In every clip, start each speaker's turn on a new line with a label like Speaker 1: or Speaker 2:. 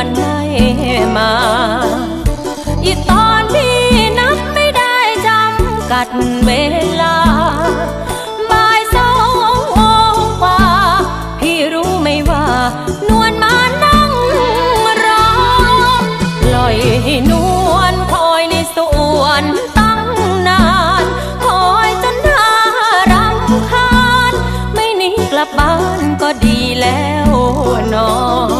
Speaker 1: วนได้มา อีตอนนี้นับไม่ได้จำกัดเวลาบ่ายสองโมงกว่า พี่รู้ไม่ว่านวลมานั่งรอปล่อยให้นวลคอยในสวนตั้งนาน คอยจนน่ารำคาญไม่หนีกลับบ้านก็ดีแล้วนอน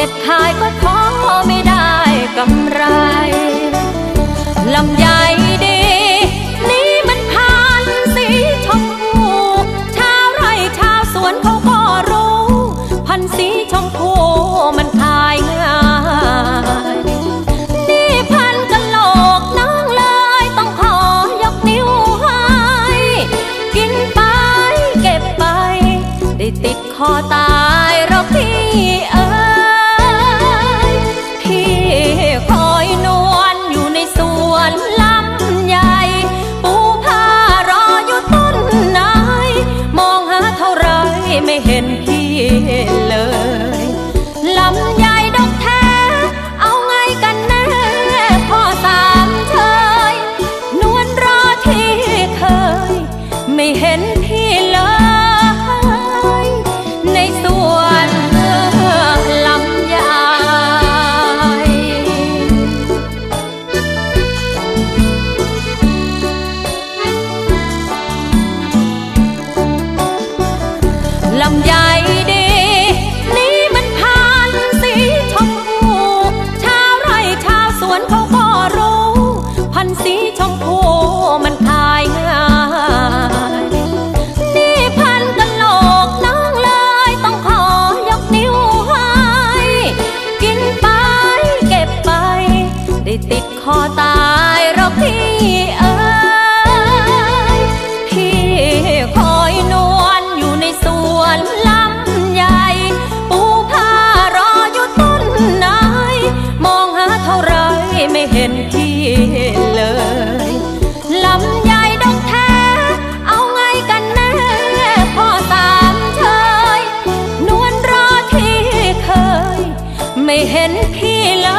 Speaker 1: เก็บขายก็ท้อไม่ได้กำไร ไม่เห็นพี่ ได้ติดคอตายหรอกพี่เอ๋ยพี่คอยนวลอยู่ในสวนลำใหญ่ปูผ้ารออยู่ต้นไหนมองหาเท่าไรไม่เห็นพี่เลยลำไยดอกแท้ เอาไงกันแน่พ่อสามเชยนวลรอที่เคย ไม่เห็นพี่เลย